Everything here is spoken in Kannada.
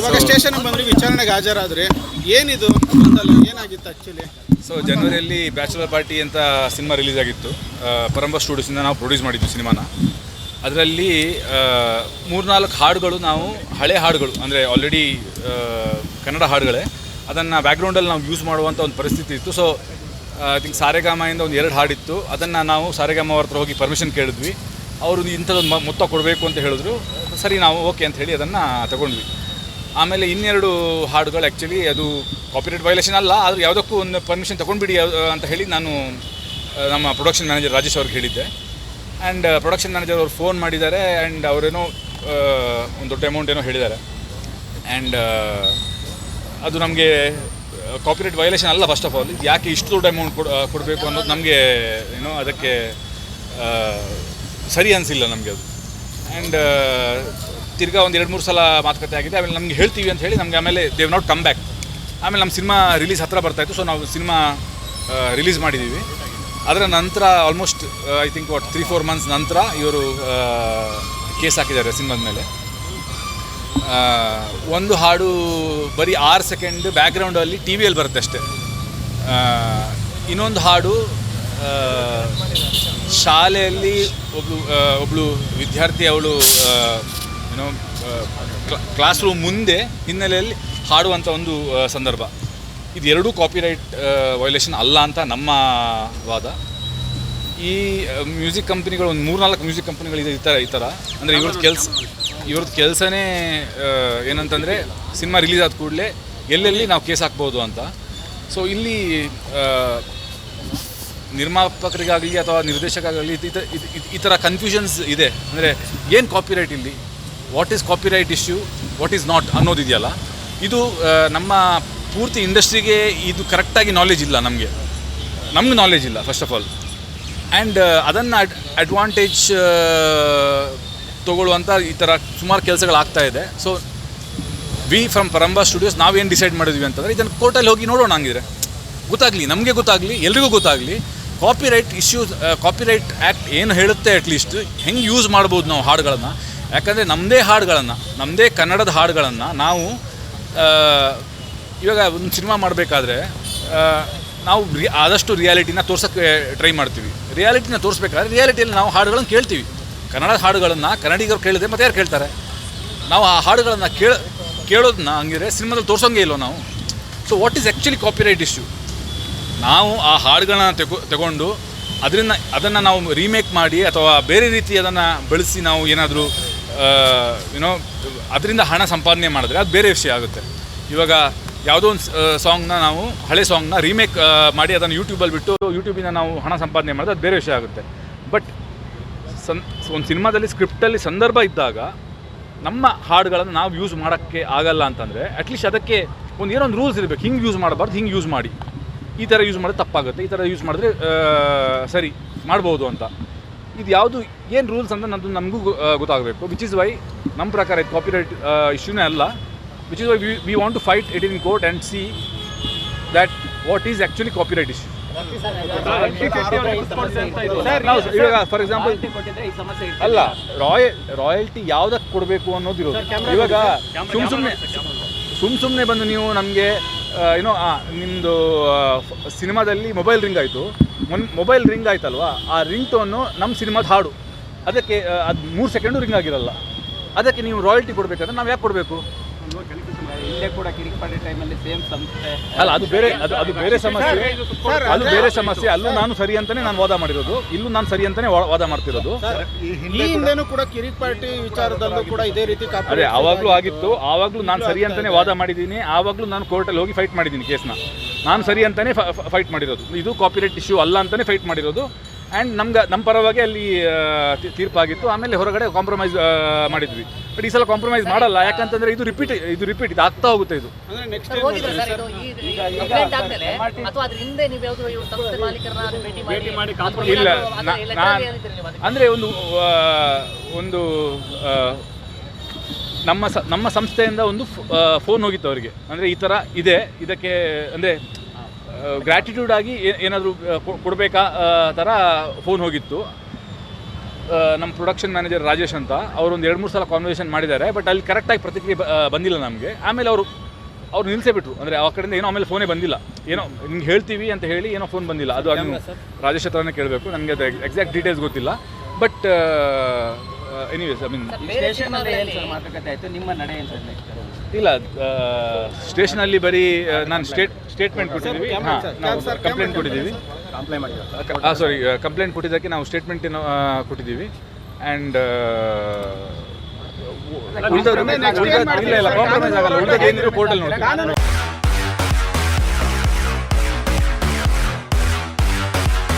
ಇವಾಗ ಸ್ಟೇಷನ್ ಬಂದ್ರಿ ವಿಚಾರಣೆಗೆ ಹಾಜರಾದ್ರಿ ಏನಿದು? ಗೊಂದಲ ಏನಾಗಿತ್ತು ಆಕ್ಚುಲಿ ಸೊ ಜನವರಿಯಲ್ಲಿ ಬ್ಯಾಚುಲರ್ ಪಾರ್ಟಿ ಅಂತ ಸಿನಿಮಾ ರಿಲೀಸ್ ಆಗಿತ್ತು. ಪರಂಬ ಸ್ಟುಡಿಯೋಸಿಂದ ನಾವು ಪ್ರೊಡ್ಯೂಸ್ ಮಾಡಿದ್ವಿ ಸಿನಿಮಾನ ಅದರಲ್ಲಿ ಮೂರ್ನಾಲ್ಕು ಹಾಡುಗಳು ನಾವು ಹಳೆ ಹಾಡುಗಳು ಅಂದರೆ ಆಲ್ರೆಡಿ ಕನ್ನಡ ಹಾಡುಗಳೇ ಅದನ್ನು ಬ್ಯಾಕ್ಗ್ರೌಂಡಲ್ಲಿ ನಾವು ಯೂಸ್ ಮಾಡುವಂಥ ಒಂದು ಪರಿಸ್ಥಿತಿ ಇತ್ತು. ಸೊ ಐ ಥಿಂಕ್ ಸಾರೆಗಾಮದಿಂದ ಒಂದು ಎರಡು ಹಾಡಿತ್ತು. ಅದನ್ನು ನಾವು ಸಾರೆಗಾಮ ಅವ್ರ ಹತ್ರ ಹೋಗಿ ಪರ್ಮಿಷನ್ ಕೇಳಿದ್ವಿ. ಅವರು ಇಂಥದ್ದೊಂದು ಮೊತ್ತ ಕೊಡಬೇಕು ಅಂತ ಹೇಳಿದ್ರು. ಸರಿ ನಾವು ಓಕೆ ಅಂತ ಹೇಳಿ ಅದನ್ನು ತಗೊಂಡ್ವಿ. ಆಮೇಲೆ ಇನ್ನೆರಡು ಹಾಡುಗಳು ಆ್ಯಕ್ಚುಲಿ ಅದು ಕಾಪಿರೇಟ್ ವೈಲೇಷನ್ ಅಲ್ಲ, ಆದರೆ ಯಾವುದಕ್ಕೂ ಒಂದು ಪರ್ಮಿಷನ್ ತೊಗೊಂಡ್ಬಿಡಿ ಅಂತ ಹೇಳಿ ನಾನು ನಮ್ಮ ಪ್ರೊಡಕ್ಷನ್ ಮ್ಯಾನೇಜರ್ ರಾಜೇಶ್ ಅವ್ರಿಗೆ ಹೇಳಿದ್ದೆ. ಆ್ಯಂಡ್ ಪ್ರೊಡಕ್ಷನ್ ಮ್ಯಾನೇಜರ್ ಅವರು ಫೋನ್ ಮಾಡಿದ್ದಾರೆ ಆ್ಯಂಡ್ ಅವರೇನೋ ಒಂದು ದೊಡ್ಡ ಅಮೌಂಟ್ ಏನೋ ಹೇಳಿದ್ದಾರೆ. ಆ್ಯಂಡ್ ಅದು ನಮಗೆ ಕಾಪಿರೇಟ್ ವೈಲೇಷನ್ ಅಲ್ಲ ಫಸ್ಟ್ ಆಫ್ ಆಲ್ ಯಾಕೆ ಇಷ್ಟು ದೊಡ್ಡ ಅಮೌಂಟ್ ಕೊಡ್ ಕೊಡಬೇಕು ಅನ್ನೋದು ನಮಗೆ, ಏನೋ ಅದಕ್ಕೆ ಸರಿ ಅನಿಸಿಲ್ಲ ನಮಗೆ ಅದು. ಆ್ಯಂಡ್ ತಿರ್ಗಾ ಒಂದು ಎರಡು ಮೂರು ಸಲ ಮಾತುಕತೆ ಆಗಿದೆ. ಆಮೇಲೆ ನಮ್ಗೆ ಹೇಳ್ತೀವಿ ಅಂತ ಹೇಳಿ ನಮಗೆ ಆಮೇಲೆ ದೇವ್ ನಾಟ್ ಕಮ್ ಬ್ಯಾಕ್ ಆಮೇಲೆ ನಮ್ಮ ಸಿನಿಮಾ ರಿಲೀಸ್ ಹತ್ರ ಬರ್ತಾಯಿತ್ತು ಸೊ ನಾವು ಸಿನಿಮಾ ರಿಲೀಸ್ ಮಾಡಿದ್ದೀವಿ ಅದರ ನಂತರ almost I think what three four months ನಂತರ ಇವರು ಕೇಸ್ ಹಾಕಿದ್ದಾರೆ ಸಿನಿಮಾದ ಮೇಲೆ. ಒಂದು ಹಾಡು ಬರೀ ಆರು ಸೆಕೆಂಡ್ ಬ್ಯಾಕ್ಗ್ರೌಂಡಲ್ಲಿ ಟಿ ವಿಯಲ್ಲಿ ಬರುತ್ತೆ ಅಷ್ಟೇ. ಇನ್ನೊಂದು ಹಾಡು ಶಾಲೆಯಲ್ಲಿ ಒಬ್ಬಳು ಒಬ್ಳು ವಿದ್ಯಾರ್ಥಿ ಅವಳು ಏನೋ ಕ್ಲಾಸ್ ರೂಮ್ ಮುಂದೆ ಹಿನ್ನೆಲೆಯಲ್ಲಿ ಹಾಡುವಂಥ ಒಂದು ಸಂದರ್ಭ. ಇದು ಎರಡೂ ಕಾಪಿರೈಟ್ ವೈಲೇಷನ್ ಅಲ್ಲ ಅಂತ ನಮ್ಮ ವಾದ. ಈ ಮ್ಯೂಸಿಕ್ ಕಂಪ್ನಿಗಳು ಒಂದು ಮೂರ್ನಾಲ್ಕು ಮ್ಯೂಸಿಕ್ ಕಂಪ್ನಿಗಳಿದೆ ಈ ಥರ ಈ ಥರ ಅಂದರೆ ಇವ್ರದ್ದು ಕೆಲಸ ಇವ್ರದ್ದು ಕೆಲಸನೇ ಏನಂತಂದರೆ ಸಿನಿಮಾ ರಿಲೀಸ್ ಆದ ಕೂಡಲೇ ಎಲ್ಲೆಲ್ಲಿ ನಾವು ಕೇಸ್ ಹಾಕ್ಬೋದು ಅಂತ. ಸೊ ಇಲ್ಲಿ ನಿರ್ಮಾಪಕರಿಗಾಗಲಿ ಅಥವಾ ನಿರ್ದೇಶಕರಾಗಲಿ ಈ ಥರ ಕನ್ಫ್ಯೂಷನ್ಸ್ ಇದೆ. ಅಂದರೆ ಏನು ಕಾಪಿರೈಟ್ ಇಲ್ಲಿ? What is copyright issue what is not ಅನ್ನೋದಿದೆಯಲ್ಲ. ಇದು ನಮ್ಮ ಪೂರ್ತಿ ಇಂಡಸ್ಟ್ರಿಗೆ ಇದು ಕರೆಕ್ಟಾಗಿ ನಾಲೆಜ್ ಇಲ್ಲ ನಮಗೆ. ನಮ್ಗೆ ನಾಲೆಜ್ ಇಲ್ಲ ಫಸ್ಟ್ ಆಫ್ ಆಲ್ ಆ್ಯಂಡ್ ಅದನ್ನು ಅಡ್ ಅಡ್ವಾಂಟೇಜ್ ತೊಗೊಳ್ಳುವಂಥ ಈ ಥರ ಸುಮಾರು ಕೆಲಸಗಳಾಗ್ತಾ ಇದೆ. So we from Paramba studios ನಾವೇನು ಡಿಸೈಡ್ ಮಾಡಿದ್ವಿ ಅಂತಂದರೆ ಇದನ್ನು ಕೋರ್ಟಲ್ಲಿ ಹೋಗಿ ನೋಡೋಣ ಹಂಗಿದ್ರೆ. ಗೊತ್ತಾಗಲಿ, ನಮಗೆ ಗೊತ್ತಾಗಲಿ, ಎಲ್ರಿಗೂ ಗೊತ್ತಾಗಲಿ ಕಾಪಿರೈಟ್ ಇಶ್ಯೂಸ್ ಕಾಪಿರೈಟ್ ಆ್ಯಕ್ಟ್ ಏನು ಹೇಳುತ್ತೆ ಅಟ್ಲೀಸ್ಟ್ ಹೆಂಗೆ ಯೂಸ್ ಮಾಡ್ಬೋದು ನಾವು ಹಾಡುಗಳನ್ನು ಯಾಕಂದರೆ ನಮ್ಮದೇ ಹಾಡುಗಳನ್ನು ನಮ್ಮದೇ ಕನ್ನಡದ ಹಾಡುಗಳನ್ನು ನಾವು ಇವಾಗ ಒಂದು ಸಿನಿಮಾ ಮಾಡಬೇಕಾದ್ರೆ ನಾವು ರಿ ಆದಷ್ಟು ರಿಯಾಲಿಟಿನ ತೋರ್ಸೋಕ್ಕೆ ಟ್ರೈ ಮಾಡ್ತೀವಿ. ರಿಯಾಲಿಟಿನ ತೋರಿಸ್ಬೇಕಾದ್ರೆ ರಿಯಾಲಿಟಿಯಲ್ಲಿ ನಾವು ಹಾಡುಗಳನ್ನು ಕೇಳ್ತೀವಿ. ಕನ್ನಡ ಹಾಡುಗಳನ್ನು ಕನ್ನಡಿಗರು ಕೇಳಿದ್ರೆ ಮತ್ತೆ ಯಾರು ಕೇಳ್ತಾರೆ? ನಾವು ಆ ಹಾಡುಗಳನ್ನು ಕೇಳ ಕೇಳೋದನ್ನ ಹಂಗಿದ್ರೆ ಸಿನಿಮಾದಲ್ಲಿ ತೋರ್ಸೋಂಗೇ ಇಲ್ವೋ ನಾವು? So what is actually copyright issue ನಾವು ಆ ಹಾಡುಗಳನ್ನ ತೆಗೊ, ತಗೊಂಡು, ಅದರಿಂದ, ಅದನ್ನು ನಾವು ರೀಮೇಕ್ ಮಾಡಿ ಅಥವಾ ಬೇರೆ ರೀತಿ ಅದನ್ನು ಬಳಸಿ ನಾವು ಏನಾದರೂ ಏನೋ ಅದರಿಂದ ಹಣ ಸಂಪಾದನೆ ಮಾಡಿದ್ರೆ ಅದು ಬೇರೆ ವಿಷಯ ಆಗುತ್ತೆ. ಇವಾಗ ಯಾವುದೋ ಒಂದು ಸಾಂಗ್ನ ನಾವು, ಹಳೆ ಸಾಂಗ್ನ ರೀಮೇಕ್ ಮಾಡಿ ಅದನ್ನು ಯೂಟ್ಯೂಬಲ್ಲಿ ಬಿಟ್ಟು ಯೂಟ್ಯೂಬಿಂದ ನಾವು ಹಣ ಸಂಪಾದನೆ ಮಾಡಿದ್ರೆ ಅದು ಬೇರೆ ವಿಷಯ ಆಗುತ್ತೆ. ಬಟ್ ಸನ್, ಒಂದು ಸಿನಿಮಾದಲ್ಲಿ ಸ್ಕ್ರಿಪ್ಟಲ್ಲಿ ಸಂದರ್ಭ ಇದ್ದಾಗ ನಮ್ಮ ಹಾಡುಗಳನ್ನು ನಾವು ಯೂಸ್ ಮಾಡೋಕ್ಕೆ ಆಗಲ್ಲ ಅಂತಂದರೆ ಅಟ್ಲೀಸ್ಟ್ ಅದಕ್ಕೆ ಒಂದು ಏನೋ ಒಂದು ರೂಲ್ಸ್ ಇರಬೇಕು. ಹಿಂಗೆ ಯೂಸ್ ಮಾಡಬಾರ್ದು, ಹಿಂಗೆ ಯೂಸ್ ಮಾಡಿ. ಈ ಥರ ಯೂಸ್ ಮಾಡಿದ್ರೆ ತಪ್ಪಾಗುತ್ತೆ, ಈ ಥರ ಯೂಸ್ ಮಾಡಿದ್ರೆ ಸರಿ, ಮಾಡ್ಬೋದು ಅಂತ. ಇದು ಯಾವುದು ಏನು ರೂಲ್ಸ್ ಅಂತ ನಮ್ಮದು ನಮಗೂ ಗೊತ್ತಾಗಬೇಕು. ವಿಚ್ ಇಸ್ ವೈ ನಮ್ಮ ಪ್ರಕಾರ ಇದು ಕಾಪಿರೈಟ್ ಇಶ್ಯೂನೇ ಅಲ್ಲ. Which is why we we want to fight it in court and see that what is actually copyright issue ಇವಾಗ ಫಾರ್ ಎಕ್ಸಾಂಪಲ್ ಅಲ್ಲ ರಾಯಲ್ ರಾಯಲ್ಟಿ ಯಾವ್ದಕ್ಕೆ ಕೊಡಬೇಕು ಅನ್ನೋದಿರೋದು ಇವಾಗ ಸುಮ್ ಸುಮ್ಮನೆ ಸುಮ್ ಸುಮ್ಮನೆ ಬಂದು ನೀವು ನಮಗೆ ಏನೋ ನಿಮ್ಮದು ಸಿನಿಮಾದಲ್ಲಿ ಮೊಬೈಲ್ ರಿಂಗ್ ಆಯಿತು. ಮೊನ್ ಮೊಬೈಲ್ ರಿಂಗ್ ಆಯ್ತಲ್ವಾ? ಆ ರಿಂಗ್ ಟೋನು ನಮ್ಮ ಸಿನಿಮಾದ ಹಾಡು. ಅದಕ್ಕೆ ಅದು ಮೂರು ಸೆಕೆಂಡು ರಿಂಗ್ ಆಗಿರಲ್ಲ. ಅದಕ್ಕೆ ನೀವು ರಾಯಲ್ಟಿ ಕೊಡಬೇಕಂದ್ರೆ ನಾವು ಯಾಕೆ ಕೊಡಬೇಕು? ಇಲ್ಲೇ ಕೂಡ ಕಿರಿಕ್ಪಾಡಿ ಟೈಮಲ್ಲಿ ಸೇಮ್ ಸಂಸ್ಥೆ ಅಲ್ಲ ಅದು ಬೇರೆ ಅದು ಅದು ಬೇರೆ ಸಮಸ್ಯೆ. ಅದು ಬೇರೆ ಸಮಸ್ಯೆ. ಅಲ್ಲೂ ನಾನು ಸರಿ ಅಂತಾನೆ ನಾನು ವಾದ ಮಾಡಿರೋದು. ಇಲ್ಲೂ ನಾನು ಸರಿ ಅಂತಾನೆ ವಾದ ಮಾಡ್ತಿರೋದು. ಈ ಹಿಂದೆನೂ ಕೂಡ ಕಿರಿಕ್ ಪಾರ್ಟಿ ವಿಚಾರದಲ್ಲೂ ಕೂಡ ಇದೇ ರೀತಿ ಅದೇ ಆವಾಗಲೂ ಆಗಿತ್ತು. ಆವಾಗ್ಲೂ ನಾನು ಸರಿ ಅಂತಾನೆ ವಾದ ಮಾಡಿದ್ದೀನಿ. ಆವಾಗಲೂ ನಾನು ಕೋರ್ಟಲ್ಲಿ ಹೋಗಿ ಫೈಟ್ ಮಾಡಿದ್ದೀನಿ ಕೇಸ್ನ. ನಾನು ಸರಿ ಅಂತಾನೆ ಫೈಟ್ ಮಾಡಿರೋದು. ಇದು ಕಾಪಿರೈಟ್ ಇಶ್ಯೂ ಅಲ್ಲ ಅಂತಾನೆ ಫೈಟ್ ಮಾಡಿರೋದು. ಆ್ಯಂಡ್ ನಮ್ಗೆ ನಮ್ಮ ಪರವಾಗಿ ಅಲ್ಲಿ ತೀರ್ಪಾಗಿತ್ತು. ಆಮೇಲೆ ಹೊರಗಡೆ ಕಾಂಪ್ರಮೈಸ್ ಮಾಡಿದ್ವಿ. ಬಟ್ ಈ ಸಲ ಕಾಂಪ್ರಮೈಸ್ ಮಾಡಲ್ಲ. ಯಾಕಂತಂದ್ರೆ ಇದು ರಿಪೀಟ್ ಇದು ರಿಪೀಟ್ ಇದು ಆಗ್ತಾ ಹೋಗುತ್ತೆ ಇದು. ಅಂದ್ರೆ ನೆಕ್ಸ್ಟ್ ಸರ್, ಸರ್ ಇದು ಈ ಕಂಪ್ಲೇಂಟ್ ಅಥವಾ ಅದ್ರ ಹಿಂದೆ ನೀವು ಯಾವ್ದು ಇವ್ರ ಸಂಸ್ಥೆ ಮಾಲೀಕರನ್ನ ಅದು ಮಾಡಿ ಇಲ್ಲ ಅಂದ್ರೆ ಒಂದು ಒಂದು ನಮ್ಮ ಸ ನಮ್ಮ ಸಂಸ್ಥೆಯಿಂದ ಒಂದು ಫೋನ್ ಹೋಗಿತ್ತು ಅವರಿಗೆ. ಅಂದರೆ ಈ ಥರ ಇದೆ. ಇದಕ್ಕೆ ಅಂದರೆ ಗ್ರ್ಯಾಟಿಟ್ಯೂಡ್ ಆಗಿ ಏನಾದರೂ ಕೊಡಬೇಕಾ ಥರ ಫೋನ್ ಹೋಗಿತ್ತು. ನಮ್ಮ ಪ್ರೊಡಕ್ಷನ್ ಮ್ಯಾನೇಜರ್ ರಾಜೇಶ್ ಅಂತ. ಅವರು ಒಂದು ಎರಡು ಮೂರು ಸಲ ಕಾನ್ವರ್ಸೇಷನ್ ಮಾಡಿದ್ದಾರೆ. ಬಟ್ ಅಲ್ಲಿ ಕರೆಕ್ಟಾಗಿ ಪ್ರತಿಕ್ರಿಯೆ ಬಂದಿಲ್ಲ ನಮಗೆ. ಆಮೇಲೆ ಅವರು ಅವ್ರು ನಿಲ್ಲಿಸೇ ಬಿಟ್ರು ಅಂದರೆ ಆ ಕಡೆಯಿಂದ ಏನೋ ಆಮೇಲೆ ಫೋನೇ ಬಂದಿಲ್ಲ. ಏನೋ ನಿಮ್ಗೆ ಹೇಳ್ತೀವಿ ಅಂತ ಹೇಳಿ ಏನೋ ಫೋನ್ ಬಂದಿಲ್ಲ. ಅದು ಅದು ರಾಜೇಶ್ ಹತ್ರನೇ ಕೇಳಬೇಕು. ನನಗೆ ಅದು ಎಕ್ಸಾಕ್ಟ್ ಡೀಟೇಲ್ಸ್ ಗೊತ್ತಿಲ್ಲ. But anyways I mean station ಅಲ್ಲಿ ಏನು ಸರ್ ಮಾತುಕತೆ ಆಯ್ತು? ನಿಮ್ಮ ನಡೆ ಇಲ್ಲ ಸ್ಟೇಷನಲ್ಲಿ ಬರೀ ನಾನು ಸ್ಟೇಟ್ ಸ್ಟೇಟ್ಮೆಂಟ್ ಕೊಟ್ಟಿದ್ದೀವಿ. ಹಾಂ ನಾವು ಕಂಪ್ಲೇಂಟ್ ಕೊಟ್ಟಿದ್ದೀವಿ. ಸಾರಿ ಕಂಪ್ಲೇಂಟ್ ಕೊಟ್ಟಿದ್ದಕ್ಕೆ ನಾವು ಸ್ಟೇಟ್ಮೆಂಟ್ ಕೊಟ್ಟಿದ್ದೀವಿ. ಆ್ಯಂಡ್ ಉಳಿದ ಇಲ್ಲ ಇಲ್ಲ ಕಾಂಪ್ರಮೈಸ್ ಆಗಲ್ಲ. ಉಳಿದ ಏನಿದ್ರು ಕೋರ್ಟಲ್ಲಿ ನೋಡಿ